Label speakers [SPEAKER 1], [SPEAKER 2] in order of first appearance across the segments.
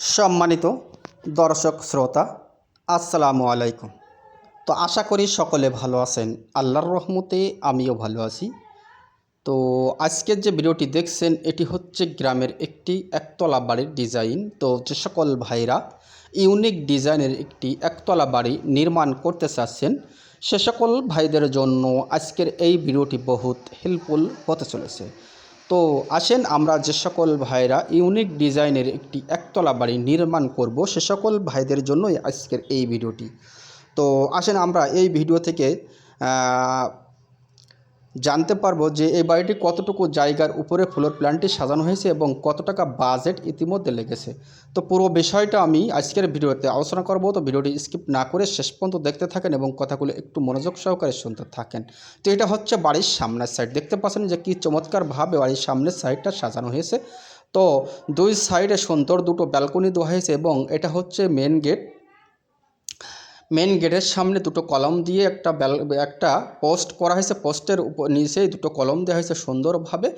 [SPEAKER 1] সম্মানিত দর্শক শ্রোতা, আসসালামু আলাইকুম। তো আশা করি সকলে ভালো আছেন। আল্লাহর রহমতে আমিও ভালো আছি। তো আজকের যে ভিডিওটি দেখছেন, এটি হচ্ছে গ্রামের একটি একতলা বাড়ির ডিজাইন। তো যে সকল ভাইরা ইউনিক ডিজাইনের একটি একতলা বাড়ি নির্মাণ করতে চাচ্ছেন, সে সকল ভাইদের জন্য আজকের এই ভিডিওটি বহুত হেল্পফুল হতে চলেছে। তো আসেন আমরা যে সকল ভাইরা ইউনিক ডিজাইনের একটি একতলা বাড়ি নির্মাণ করব, সে সকল ভাইদের জন্যই আজকের এই ভিডিওটি। তো আসেন আমরা এই ভিডিও থেকে জানতে পারব যে এই বাড়িটি কতটুকু জায়গার উপরে ফ্লোর প্ল্যানটি সাজানো হয়েছে এবং কত টাকা বাজেট ইতিমধ্যে লেগেছে। তো পুরো বিষয়টা আমি আজকের ভিডিওতে আলোচনা করব। তো ভিডিওটি স্কিপ না করে শেষ পর্যন্ত দেখতে থাকেন এবং কথাগুলো একটু মনোযোগ সহকারে শুনতে থাকেন। তো এটা হচ্ছে বাড়ির সামনের সাইড দেখতে পাচ্ছেন যে কী চমৎকারভাবে বাড়ির সামনের সাইডটা সাজানো হয়েছে। তো দুই সাইডে সুন্দর দুটো ব্যালকনি দেওয়া হয়েছে এবং এটা হচ্ছে মেন গেট মেন গেটের সামনে দুটো কলম দিয়ে একটা বেল একটা পোস্ট করা হয়েছে। পোস্টের উপর নিচেই দুটো কলম দেওয়া হয়েছে সুন্দরভাবে।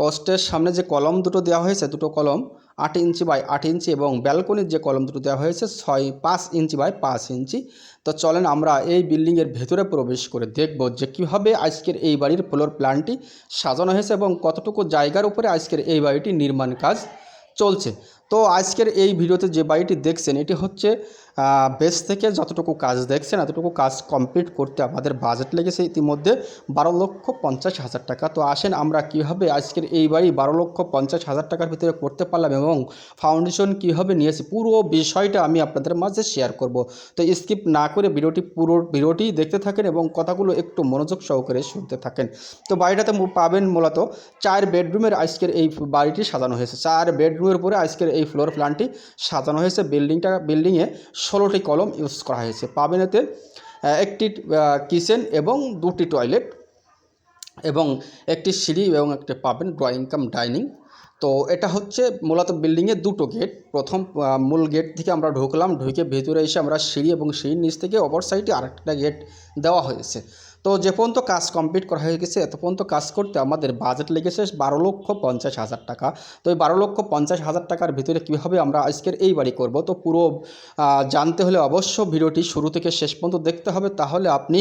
[SPEAKER 1] পোস্টের সামনে যে কলম দুটো দেওয়া হয়েছে, দুটো কলম আট ইঞ্চি বাই আট ইঞ্চি এবং ব্যালকনির যে কলম দুটো দেওয়া হয়েছে, ছয় পাঁচ ইঞ্চি বাই পাঁচ ইঞ্চি। তো চলেন আমরা এই বিল্ডিংয়ের ভেতরে প্রবেশ করে দেখব যে কীভাবে আজকের এই বাড়ির ফ্লোর প্ল্যানটি সাজানো হয়েছে এবং কতটুকু জায়গার উপরে আজকের এই বাড়িটি নির্মাণ কাজ চলছে। তো আজকের এই ভিডিওতে যে বাড়িটি দেখছেন, এটি হচ্ছে বেস থেকে যতটুকু কাজ দেখছেন, এতটুকু কাজ কমপ্লিট করতে আমাদের বাজেট লেগেছে ইতিমধ্যে বারো লক্ষ পঞ্চাশ হাজার টাকা। তো আসেন আমরা কীভাবে আজকের এই বাড়ি বারো লক্ষ পঞ্চাশ হাজার টাকার ভিতরে করতে পারলাম এবং ফাউন্ডেশন কীভাবে নিয়েছি, পুরো বিষয়টা আমি আপনাদের মাঝে শেয়ার করব। তো স্কিপ না করে ভিডিওটি পুরো, ভিডিওটি দেখতে থাকেন এবং কথাগুলো একটু মনোযোগ সহকারে শুনতে থাকেন। তো বাড়িটাতে পাবেন মূলত চার বেডরুমের আজকের এই বাড়িটি সাজানো হয়েছে। চার বেডরুমের উপরে আজকের এই ফ্লোর প্ল্যানটি সাজানো হয়েছে। বিল্ডিংটা, বিল্ডিংয়ে ষোলোটি কলম ইউজ করা হয়েছে। পাবেন এতে একটি কিচেন এবং দুটি টয়লেট এবং একটি সিঁড়ি এবং একটি পাবেন ড্রয়িং কাম, ডাইনিং। তো এটা হচ্ছে মূলত বিল্ডিংয়ে দুটো গেট। প্রথম মূল গেট থেকে আমরা ঢুকলাম, ঢুকে ভেতরে এসে আমরা সিঁড়ি এবং সিঁড়ির নিচ থেকে অপর সাইডে আরেকটা গেট দেওয়া হয়েছে। তো যে পর্যন্ত কাজ কমপ্লিট করা হয়ে গেছে, এত পর্যন্ত কাজ করতে আমাদের বাজেট লেগেছে বারো লক্ষ পঞ্চাশ হাজার টাকা। তো এই বারো লক্ষ পঞ্চাশ হাজার টাকার ভিতরে কীভাবে আমরা আজকের এই বাড়ি করব? তো পুরো জানতে হলে অবশ্য ভিডিওটি শুরু থেকে শেষ পর্যন্ত দেখতে হবে। তাহলে আপনি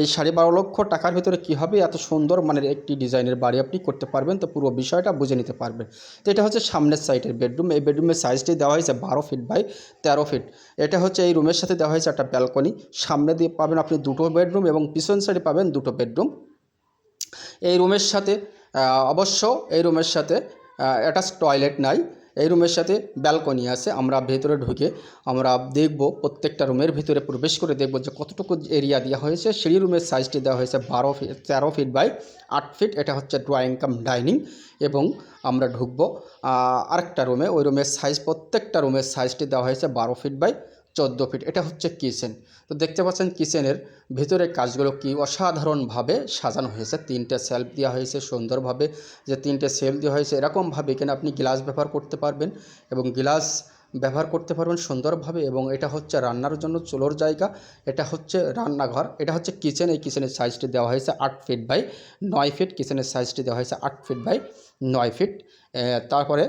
[SPEAKER 1] এই সাড়ে বারো লক্ষ টাকার ভিতরে কীভাবে এত সুন্দর মানের একটি ডিজাইনের বাড়ি আপনি করতে পারবেন? তো পুরো বিষয়টা বুঝে নিতে পারবেন। তো এটা হচ্ছে সামনের সাইডের বেডরুম এই বেডরুমের সাইজটি দেওয়া হয়েছে বারো ফিট বাই তেরো ফিট এটা হচ্ছে এই রুমের সাথে দেওয়া হয়েছে একটা ব্যালকনি সামনে দিয়ে পাবেন আপনি দুটো বেডরুম এবং পিছন সাইডে পাবেন দুটো বেডরুম। এই রুমের সাথে অবশ্য এই রুমের সাথে অ্যাটাচ টয়লেট নাই। এই রুমের সাথে ব্যালকনি আছে। আমরা ভেতরে ঢুকে আমরা দেখব প্রত্যেকটা রুমের ভিতরে প্রবেশ করে দেখব যে কতটুকু এরিয়া দেওয়া হয়েছে। সিঁড়ি রুমের সাইজটি দেওয়া হয়েছে বারো ফিট তেরো ফিট বাই আট ফিট এটা হচ্ছে ড্রয়িং কাম ডাইনিং এবং আমরা ঢুকবো আরেকটা রুমে। ওই রুমের সাইজ প্রত্যেকটা রুমের সাইজটি দেওয়া হয়েছে বারো ফিট বাই চোদ্দ ফিট এটা হচ্ছে কিচেন তো দেখতে পাচ্ছেন কিচেনের ভিতরে কাজগুলো কি? অসাধারণভাবে সাজানো হয়েছে। তিনটে সেলফ দেওয়া হয়েছে সুন্দরভাবে। যে তিনটে সেলফ দেওয়া হয়েছে এরকমভাবে এখানে আপনি গ্লাস ব্যবহার করতে পারবেন এবং গ্লাস ব্যবহার করতে পারবেন সুন্দরভাবে এবং এটা হচ্ছে রান্নার জন্য চুলোর জায়গা। এটা হচ্ছে রান্নাঘর। এটা হচ্ছে কিচেন এই কিচেনের সাইজটি দেওয়া হয়েছে আট ফিট বাই নয় ফিট কিচেনের সাইজটি দেওয়া হয়েছে আট ফিট বাই নয় ফিট তারপরে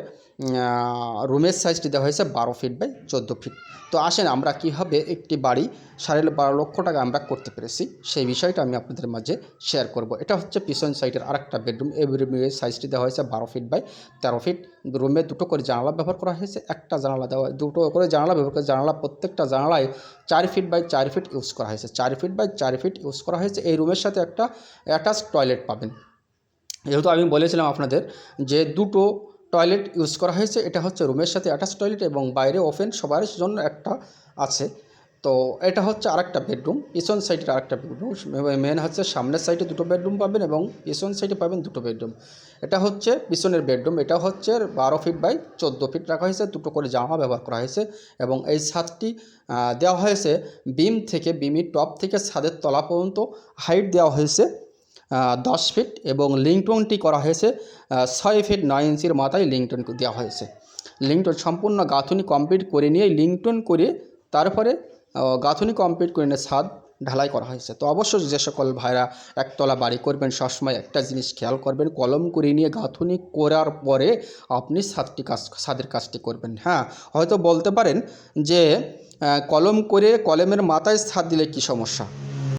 [SPEAKER 1] রুমের সাইজটি দেওয়া হয়েছে বারো ফিট বাই চোদ্দ ফিট তো আসেন আমরা কীভাবে একটি বাড়ি সাড়ে বারো লক্ষ টাকা আমরা করতে পেরেছি, সেই বিষয়টা আমি আপনাদের মাঝে শেয়ার করব। এটা হচ্ছে পিছন সাইডের আরেকটা বেডরুম এই বেডরুমের সাইজটি দেওয়া হয়েছে বারো ফিট বাই তেরো ফিট রুমে দুটো করে জানালা ব্যবহার করা হয়েছে, একটা জানালা দেওয়া, দুটো করে জানালা ব্যবহার করে, জানালা প্রত্যেকটা জানালায় চার ফিট বাই চার ফিট ইউজ করা হয়েছে। চার ফিট বাই চার ফিট ইউজ করা হয়েছে। এই রুমের সাথে একটা অ্যাটাচ টয়লেট পাবেন। যেহেতু আমি বলেছিলাম আপনাদের যে দুটো টয়লেট ইউজ করা হয়েছে। এটা হচ্ছে রুমের সাথে অ্যাটাচ টয়লেট এবং বাইরে ওপেন সবার জন্য একটা আছে। তো এটা হচ্ছে আরেকটা বেডরুম পিছন সাইডের আরেকটা বেডরুম মেন হচ্ছে সামনের সাইডে দুটো বেডরুম পাবেন এবং পিছন সাইডে পাবেন দুটো বেডরুম এটা হচ্ছে পিছনের বেডরুম এটা হচ্ছে বারো ফিট বাই চোদ্দ ফিট রাখা হয়েছে। দুটো করে জামা ব্যবহার করা হয়েছে এবং এই ছাদটি দেওয়া হয়েছে বিম থেকে, বিমির টপ থেকে ছাদের তলা পর্যন্ত হাইট দেওয়া হয়েছে। দশ ফিট এবং লিংটনটি করা হয়েছে ছয় ফিট নয় ইঞ্চির মাথায় লিংটন দেওয়া হয়েছে। লিংটন সম্পূর্ণ গাঁথুনি কমপ্লিট করে নিয়ে লিংটন করে তারপরে গাঁথুনি কমপ্লিট করে নিয়ে ছাদ ঢালাই করা হয়েছে। তো অবশ্যই যে সকল ভাইরা একতলা বাড়ি করবেন, সবসময় একটা জিনিস খেয়াল করবেন, কলম করে নিয়ে গাঁথুনি করার পরে আপনি ছাদটি কাজ, ছাদের কাজটি করবেন। হ্যাঁ হয়তো বলতে পারেন যে কলম করে কলমের মাথায় ছাদ দিলে কি সমস্যা?